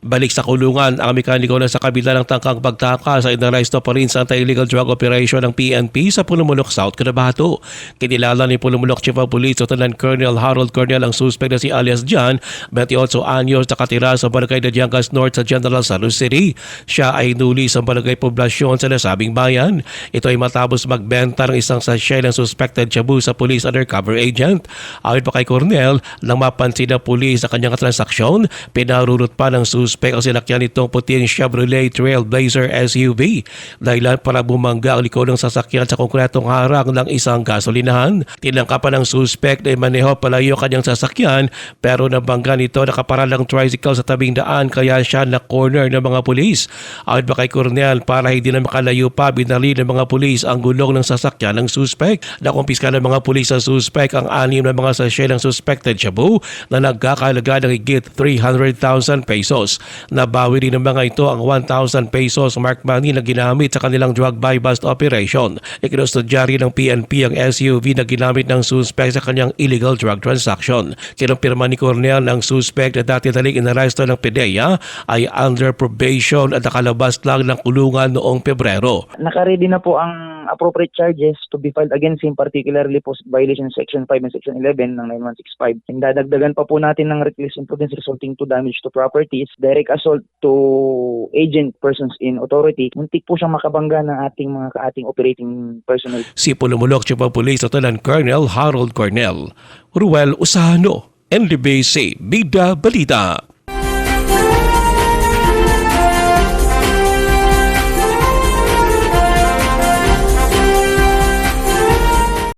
Balik sa kulungan ang mekaniko na sa kabila ng tangkang pagtaka sa inaresto pa rin sa anti-illegal drug operation ng PNP sa Pulumulok South, Cotabato. Kinilala ni Pulumulok Chief of Police Lieutenant Colonel Harold Cornel ang suspect na si alias John, 28 anyos nakatira sa barangay na Diangas North sa General San City. Siya ay nuli sa barangay poblasyon sa nasabing bayan. Ito ay matapos magbenta ng isang sachet ng suspected shabu sa police undercover agent. Ayon pa kay Cornel, nang mapansin ng police sa kanyang transaksyon, pinarurot pa ng suspect ang sinakyan nitong puting Chevrolet Trailblazer SUV. Dahilan para bumangga ang likod ng sasakyan sa konkretong harang ng isang gasolinahan. Tinangkapan ng suspect na maneho palayo kanyang sasakyan pero nabangga nito nakaparalang tricycle sa tabing daan kaya siya na corner ng mga pulis. Ayon pa kay Cornel para hindi na makalayo pa binali ng mga pulis ang gulong ng sasakyan ng suspect. Nakumpiska ng mga pulis sa suspect ang anim na mga sachet ng suspected shabu na nagkakalaga ng higit 300,000 pesos. Nabawi din ng mga ito ang 1,000 pesos mark money na ginamit sa kanilang drug buy bust operation. Ikinustudya rin ng PNP ang SUV na ginamit ng suspect sa kanyang illegal drug transaction. Kinumpirma ni Cornel ng suspect na dati daling inaresto ng PDEA ay under probation at nakalabas lang ng kulungan noong Pebrero. Nakaready na po ang appropriate charges to be filed against him, particularly po violation section 5 and section 11 ng 9165. And dadagdagan pa po natin ng reckless imprudence resulting to damage to properties, direct assault to agent persons in authority. Muntik po siyang makabangga ng ating mga kaating operating personnel. Si Pulumulok Chief of Police Lieutenant Colonel Harold Cornel. Ruel Usano, NDBC, Bida Balita.